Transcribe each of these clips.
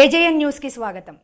AJN న్యూస్కి స్వాగతం.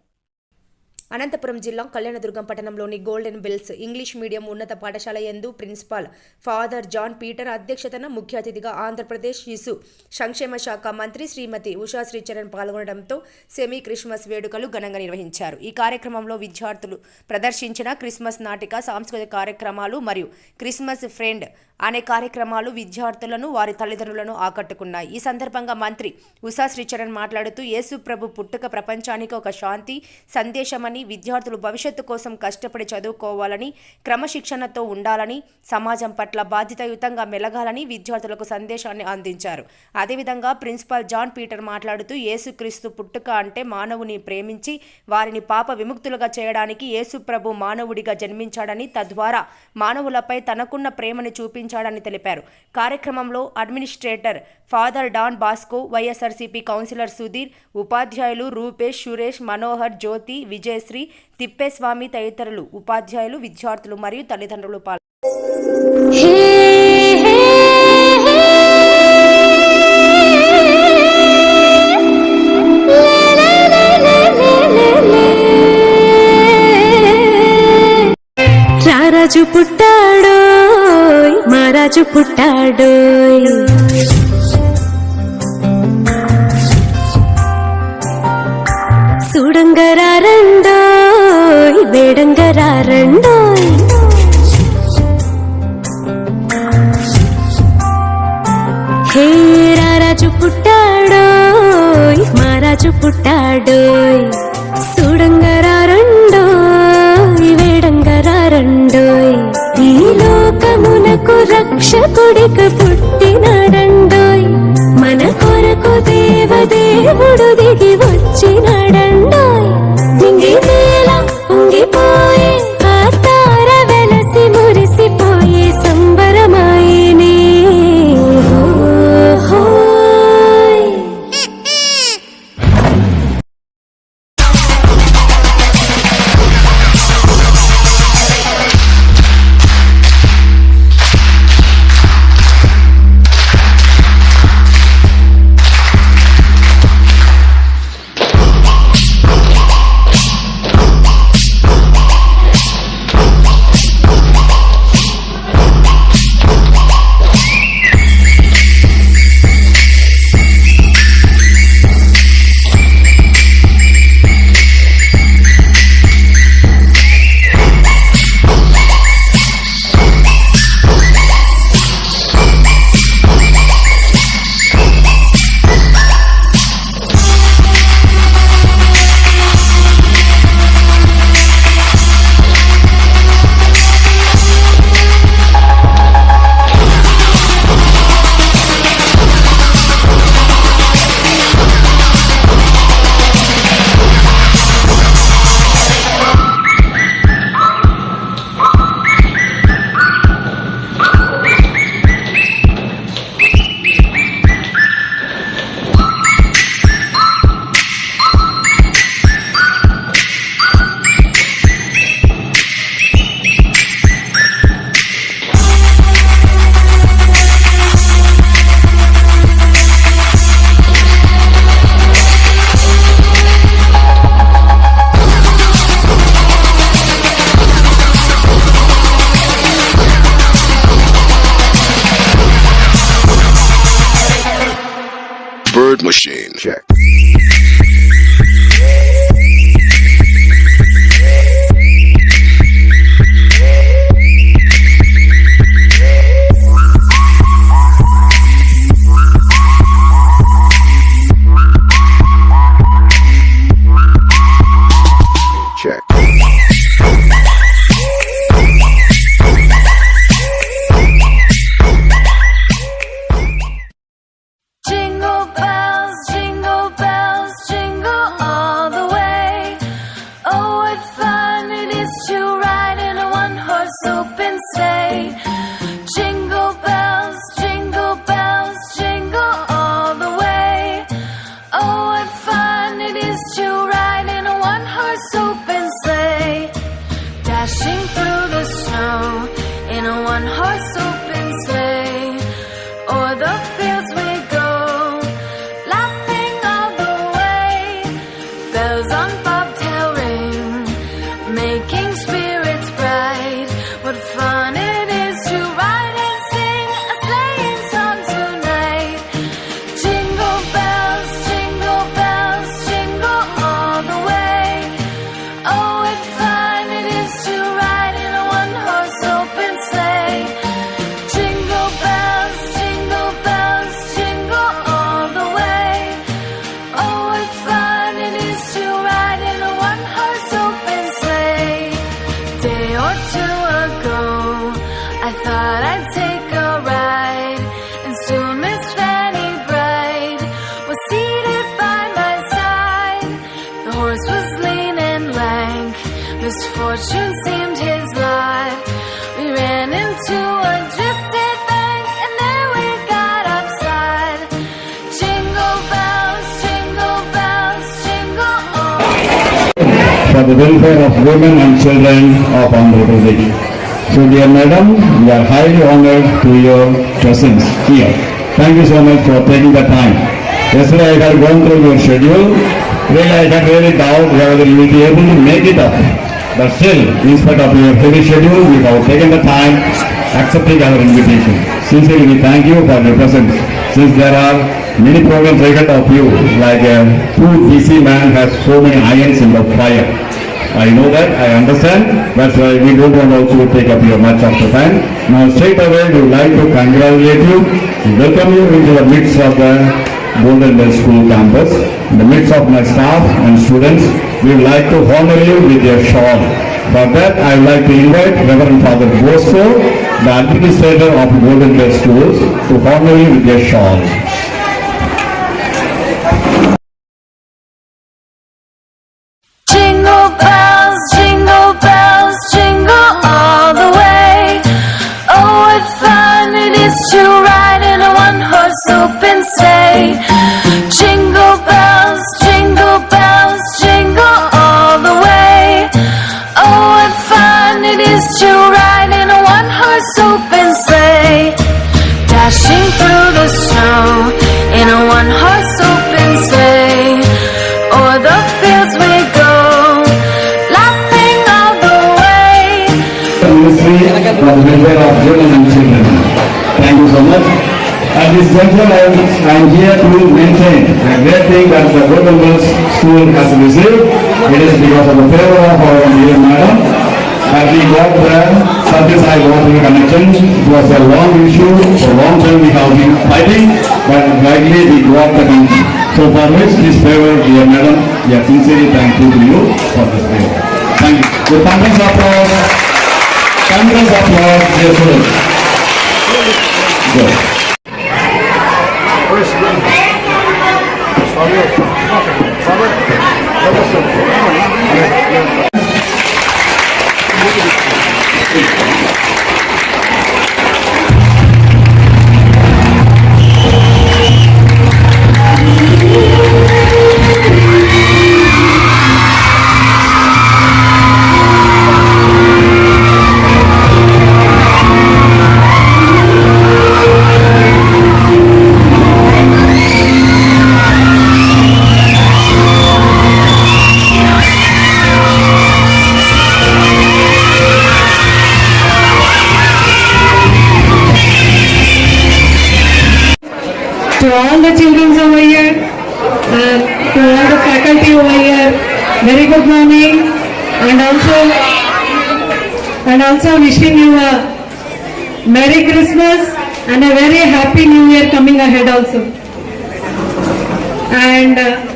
అనంతపురం జిల్లా కళ్యాణదుర్గం పట్టణంలోని గోల్డెన్ బిల్స్ ఇంగ్లీష్ మీడియం ఉన్నత పాఠశాల యందు ప్రిన్సిపాల్ ఫాదర్ జాన్ పీటర్ అధ్యక్షతన ముఖ్య అతిథిగా ఆంధ్రప్రదేశ్ శిశు సంక్షేమ శాఖ మంత్రి శ్రీమతి ఉషా శ్రీచరణ్ పాల్గొనడంతో సెమీ క్రిస్మస్ వేడుకలు ఘనంగా నిర్వహించారు. ఈ కార్యక్రమంలో విద్యార్థులు ప్రదర్శించిన క్రిస్మస్ నాటిక సాంస్కృతిక కార్యక్రమాలు మరియు క్రిస్మస్ ఫ్రెండ్ అనే కార్యక్రమాలు విద్యార్థులను వారి తల్లిదండ్రులను ఆకట్టుకున్నాయి. ఈ సందర్భంగా మంత్రి ఉషా శ్రీచరణ్ మాట్లాడుతూ యేసు ప్రభు పుట్టుక ప్రపంచానికి ఒక శాంతి సందేశమని విద్యార్థులు భవిష్యత్తు కోసం కష్టపడి చదువుకోవాలని క్రమశిక్షణతో ఉండాలని సమాజం పట్ల బాధ్యతాయుతంగా మెలగాలని విద్యార్థులకు సందేశాన్ని అందించారు. అదేవిధంగా ప్రిన్సిపాల్ జాన్ పీటర్ మాట్లాడుతూ యేసుక్రీస్తు పుట్టుక అంటే మానవుని ప్రేమించి వారిని పాప విముక్తులుగా చేయడానికి యేసు ప్రభు మానవుడిగా జన్మించాడని తద్వారా మానవులపై తనకున్న ప్రేమని చూపించాడని తెలిపారు. కార్యక్రమంలో administrator father Don Bosco YSRCP councillor Sudheer ఉపాధ్యాయులు రూపేష్ సురేష్ మనోహర్ జ్యోతి విజయ్ జయశ్రీ తిప్పేస్వామి తదితరులు ఉపాధ్యాయులు విద్యార్థులు మరియు తల్లిదండ్రులు పాల్గొన్నారు రాజు పుట్టాడు మహారాజు పుట్టాడు చూడంగరా రా రెండోయ్ హే రారాజు పుట్టాడోయ్ మా రాజు పుట్టాడు. Machine. Check. Welfare of women and children of Andhra Pradesh. So dear madam, we are highly honored to your presence here. Thank you so much for taking the time. Yesterday I had gone through your schedule. Really I had really doubt whether you will be able to make it up. But still, in spite of your heavy schedule, you have taken the time accepting our invitation. Sincerely, we thank you for your presence. Since there are many programs ahead of you, like a two busy man has so many irons in the fire. I know that, I understand, that's why we don't want also to take up your much of the time. Now straight away, we would like to congratulate you, welcome you into the midst of the Golden Bell School campus. In the midst of my staff and students, we would like to honor you with your shawl. For that, I would like to invite Reverend Father Bosco, the administrator of Golden Bell Schools, to honor you with your shawl. Jingle bells, of children and children. Thank you so much. At this juncture, I am here to maintain a great thing that the Golden Girls School has received. It is because of the favor of our dear madam that we got the service high water connection. It was a long issue, for a long time we have been fighting, but luckily we got the connection. So for which this favor, dear madam, we are sincerely thankful to you for this favor. Thank you. Of applause. Thunders of applause, dear students. Good. Year coming also. And uh,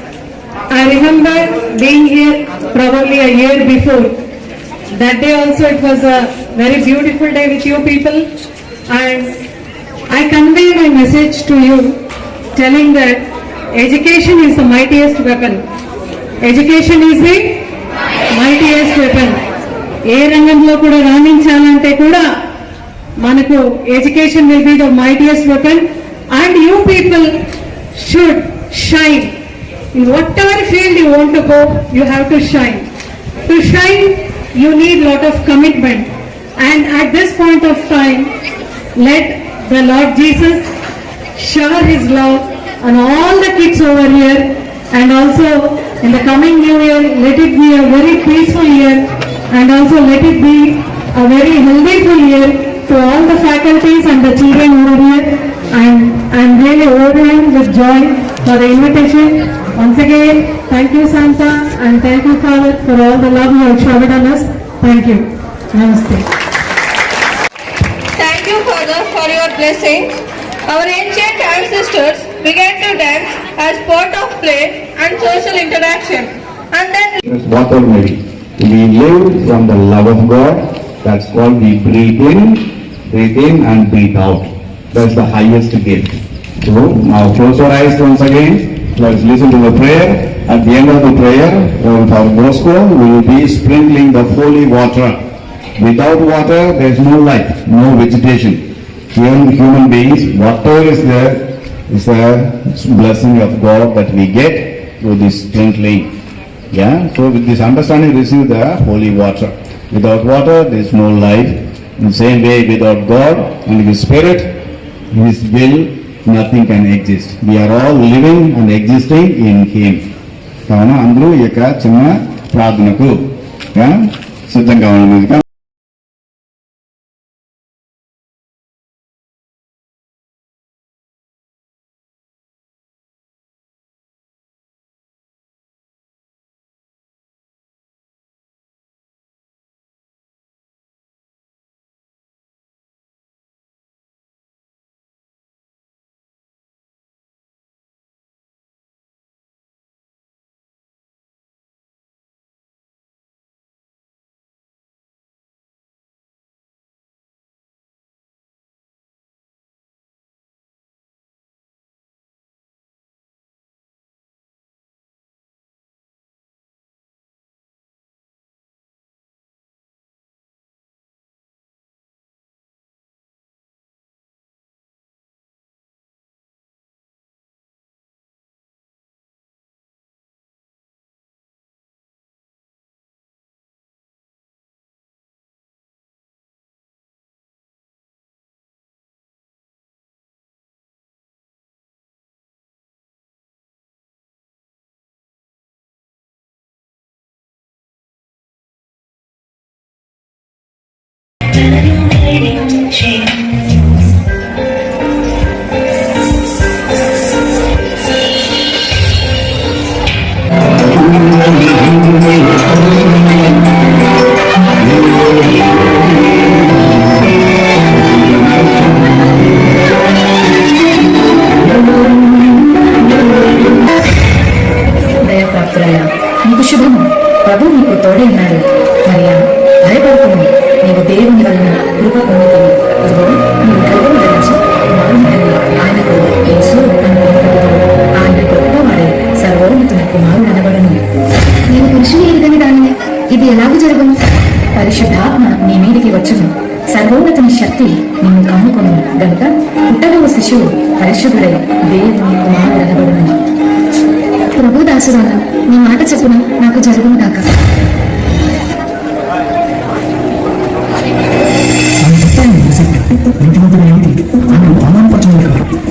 I remember being here probably a year before. That day also it was a very beautiful day with you people and I convey my message to you telling that education is the mightiest weapon. Education is the mightiest weapon. ఏ రంగంలో కూడా రాణించాలంటే కూడా మనకు education will be the mightiest weapon and you people should shine. In whatever field you want to go you have to shine. To shine you need lot of commitment. And at this point of time let the lord jesus shower his love on all the kids over here. And also in the coming new year let it be a very peaceful year. And also let it be a very healthy year to all the faculties and the children over here and i'm really overwhelmed with joy for the invitation once again thank you santa and thank you father for all the love you have showered on us thank you namaste Thank you, Father, for your blessings. Our ancient ancestors began to dance as part of play and social interaction. And then It's what Almighty. We live from the love of God. That's called we breathe in, breathe in and breathe out. That's the highest gift. So now close your eyes once again. Let's listen to the prayer. At the end of the prayer, our Bosco will be sprinkling the holy water. Without water, there is no life, no vegetation. Even human beings, whatever is there, is a blessing of God that we get through this sprinkling. Yeah, so with this understanding, receive the holy water. Without water, there is no life. In the same way, without God and His Spirit, His will, nothing can exist. We are all living and existing in Him. కావున అందరూ ఈ యొక్క చిన్న ప్రార్థనకు ఆ, సిద్ధంగా ఉన్నది శక్తి నిన్ను కమ్ముకొను గనుక పుట్టగల శిశువు పరిశుద్ధుడై దేవుని కుమారుడు ప్రభు దాసురాలు నీ మాట చెప్పున నాకు జరుగును కాక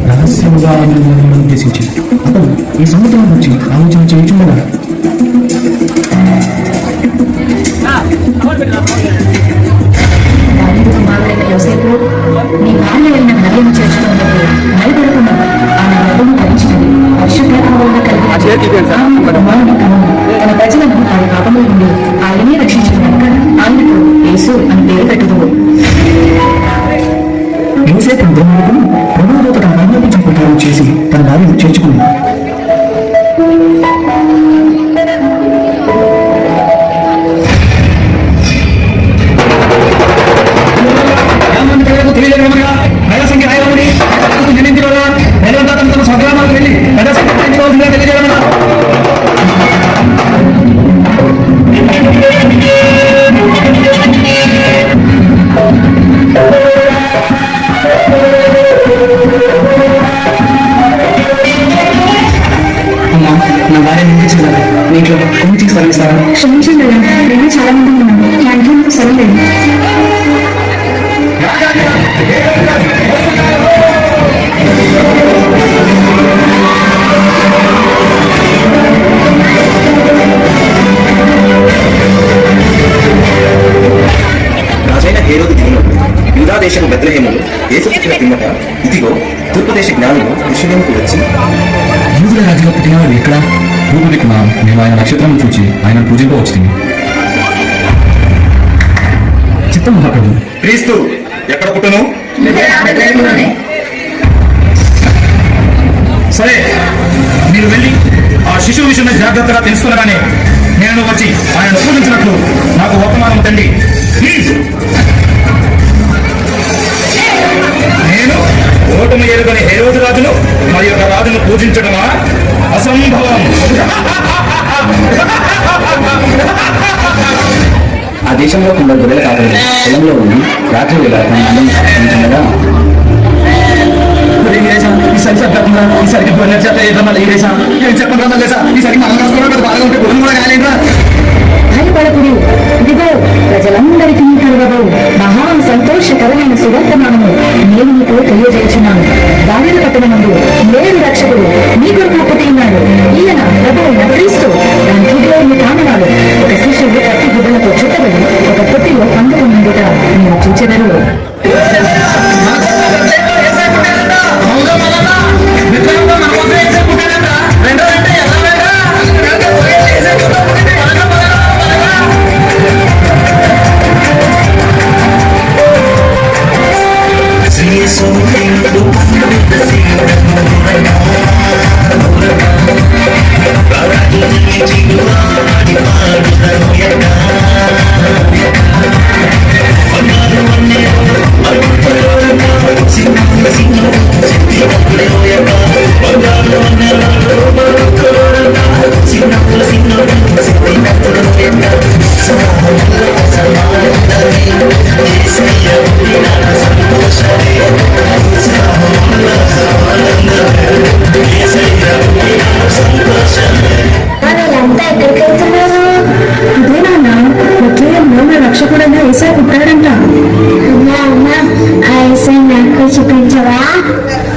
రహస్యంగా అతను ఈ సముద్రం నుంచి ఆలోచన చేయించుండగా Jadi. దేశపు బెత్లహేములు యేసు పుట్టిన పిమ్మట ఇదిగో తూర్పు దేశ జ్ఞానులు ఋషులకు వచ్చి యూదుల రాజుగా పుట్టినవాడు ఇక్కడ పూర్వదికి మా మేము ఆయన నక్షత్రం చూచి ఆయన పూజింపవచ్చుతుంది చిత్తం మహాప్రభు క్రీస్తు ఎక్కడ పుట్టును? సరే మీరు వెళ్ళి ఆ శిశువు విషయమే జాగ్రత్తగా తెలుసుకునగానే నేను వచ్చి ఆయన పూజించినట్లు నాకు వర్తమానం తండి దేవతలు మరి యొక్క రాజును పూజించడమా? అసంభవం. ఆ దేశంలో కొందరు గొర్రెల కాపరి పొలంలో ఉండి రాత్రి వేళ తన అందరిని సంరక్షించగా ఈసారి చెప్పకుండా ఈసారికి చెప్పండి ఈ దేశం? చెప్పండి మళ్ళీ ఈసారికి మనం కూడా బాగా ఉంటే కూడా కాలేరా భయపడకుడు. ఇదిగో ప్రజలందరికీ కలగదు మహా సంతోషకరమైన సువర్తమానము నేను మీకు తెలియజేస్తున్నాను. దానిని పట్టణమందు లేడు రక్షకుడు మీ కొరకు పుట్టి ఉన్నాడు. ఈయన ప్రభువైన క్రీస్తు దాని హృదయాన్ని కామనాలు ఒక శిష్యుడు పత్తి గుడ్డలతో చుట్టబడి ఒక పొట్టిలో పండుకున్నందుట మీరు చూచెదరు. 起来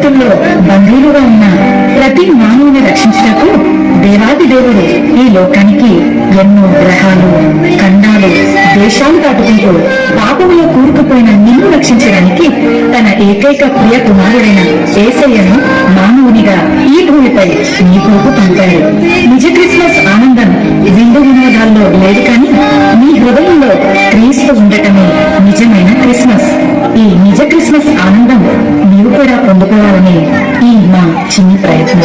అపవాది బందీలుగా ఉన్న ప్రతి మానవుని రక్షించటకు దేవాది దేవుడు ఈ లోకానికి ఎన్నో గ్రహాలు ఖండాలు దేశాలు దాటుకుంటూ పాపములో కూరుకుపోయిన నిన్ను రక్షించడానికి తన ఏకైక ప్రియ కుమారుడైన ఏసయ్యను మానవునిగా ఈ భూమిపై నీ కొరకు పంపాడు. నిజ క్రిస్మస్ ఆనందం విందు వినోదాల్లో లేదు కానీ నీ హృదయంలో క్రీస్తు ఉండటమే నిజమైన క్రిస్మస్. ఈ నిజ క్రిస్మస్ ఆనందం కూడా పొందుకోవాలని ఈ మా చిన్న ప్రయత్నం.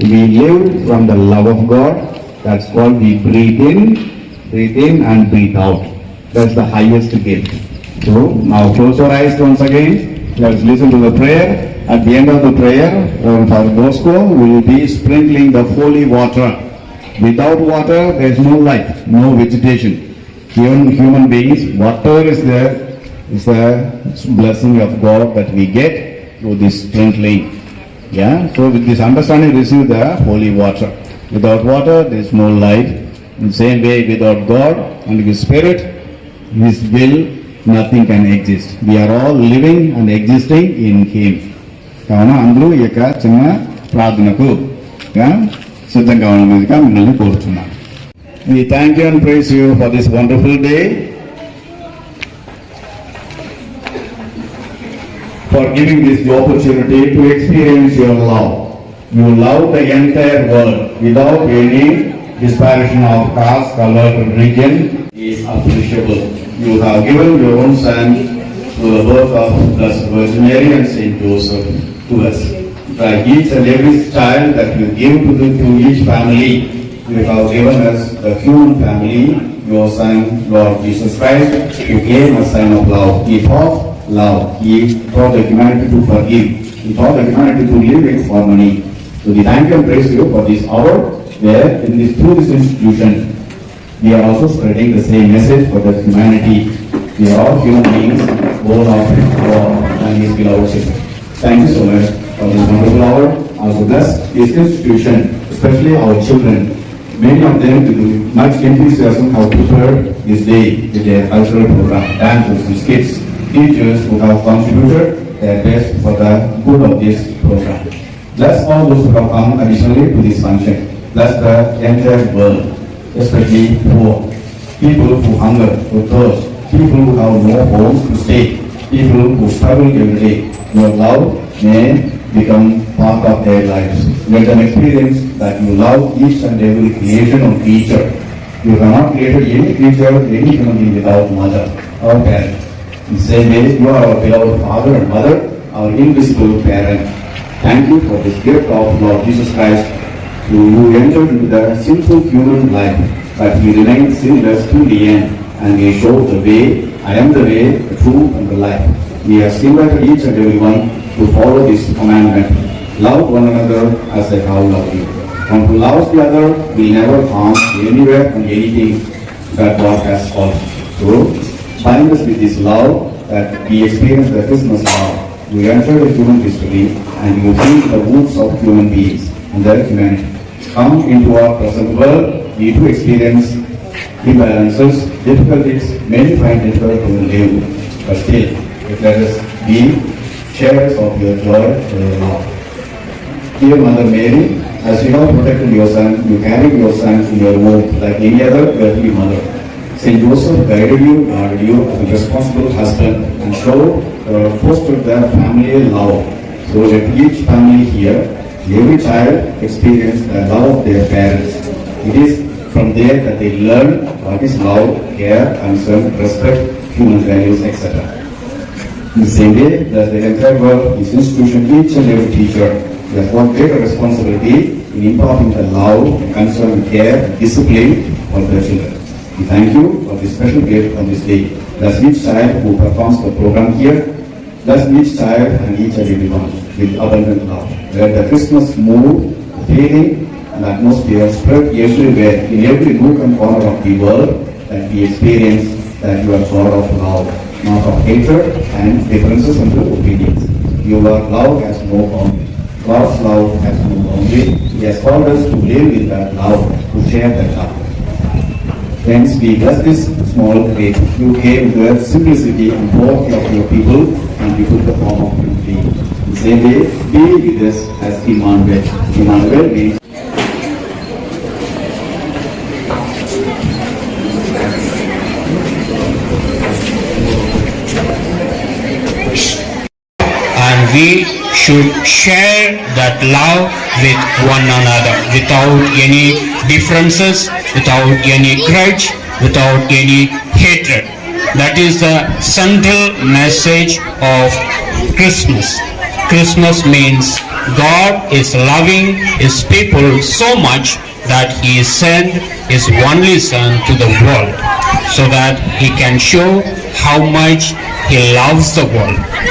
We live from the love of God. That's called we breathe in, breathe in and breathe out. That's the highest gift. So now close your eyes once again. Let's listen to the prayer. At the end of the prayer, Father Bosco will be sprinkling the holy water. Without water, there is no life, no vegetation. Even human beings, water is the, is the blessing of God that we get through this sprinkling. Yeah, so with this understanding, receive the holy water. Without water, there is no life. In the same way, without God and His Spirit, His will, nothing can exist we are all living and existing in him కావున అందరూ ఈ యొక్క చిన్న ప్రార్థనకు సిద్ధంగా ఉండగా మిమ్మల్ని కోరుతున్నాను we thank you and praise you for this wonderful day For giving this the opportunity to experience your love. You love the entire world without any disparagement of caste, color, religion is appreciable. You have given your own son to the birth of Blessed Virgin Mary and Saint Joseph to us. By each and every child that you give to, the, to each family, you have given us the human family, your son, Lord Jesus Christ, who gave a sign of love. He taught love. He taught the humanity to forgive. He taught the humanity to live in harmony. So we thank and praise you for this hour where in this, through this institution, we are also spreading the same message for the humanity. We are all human beings, born of God and His beloved children. Thank you so much for this wonderful hour. Also bless this institution, especially our children. Many of them with much enthusiasm have prepared this day with their cultural program, dances and skits. Teachers who have contributed their best for the good of this program. Bless all those who have come additionally to this function. Bless the entire world, especially poor, people who hunger, who thirst, people who have no homes to stay, people who struggle every day. Your love may become part of their lives. Let them experience that you love each and every creation or creature. You have not created any creature, any human being without mother or parent. The same way, you are our beloved father and mother, our invisible parent. Thank you for this gift of Lord Jesus Christ, who entered into the sinful human life, but he remained sinless to the end, and he showed the way, I am the way, the truth, and the life. He has invited each and everyone to follow this commandment. Love one another as I have loved you. One who loves the other will never harm anywhere and anything that God has called. So, bind us with this love that we experience the Christmas love. We enter the human history and you see the wounds of human beings and their humanity. Come into our present world, we do experience imbalances, difficulties, many find difficult to live, but still, let us be sharers of your joy and your love. Dear Mother Mary, as you have protected your son, you carried your son in your womb like any other earthly mother. Saint Joseph guided you, guarded you as a responsible husband and showed, uh, fostered their family love. So let each family here, every child experience the love of their parents. It is from there that they learn what is love, care, concern, respect, human values, etc. In the same way that the entire world, this institution, each and every teacher, has one greater responsibility in imparting the love, concern, care, discipline for their children. We thank you for this special gift on this day. Bless each child who performs the program here. Bless each child and each and everyone with abundant love. Let the Christmas mood, feeling, and atmosphere spread everywhere, in every nook and corner of the world, that we experience that you are God of love, not of hatred and differences and opinions. Your love has no boundary. God's love has no boundary. He has called us to live with that love, to share that love. Hence, we bless this small faith. You came with the simplicity and poverty of your people, and you took the form of human being. In the same way, be with us as Emmanuel. Emmanuel means and we should share that love with one another without any differences, without any grudge, without any hatred. That is the central message of Christmas. Christmas means God is loving his people so much that he sent his only son to the world so that he can show how much he loves the world.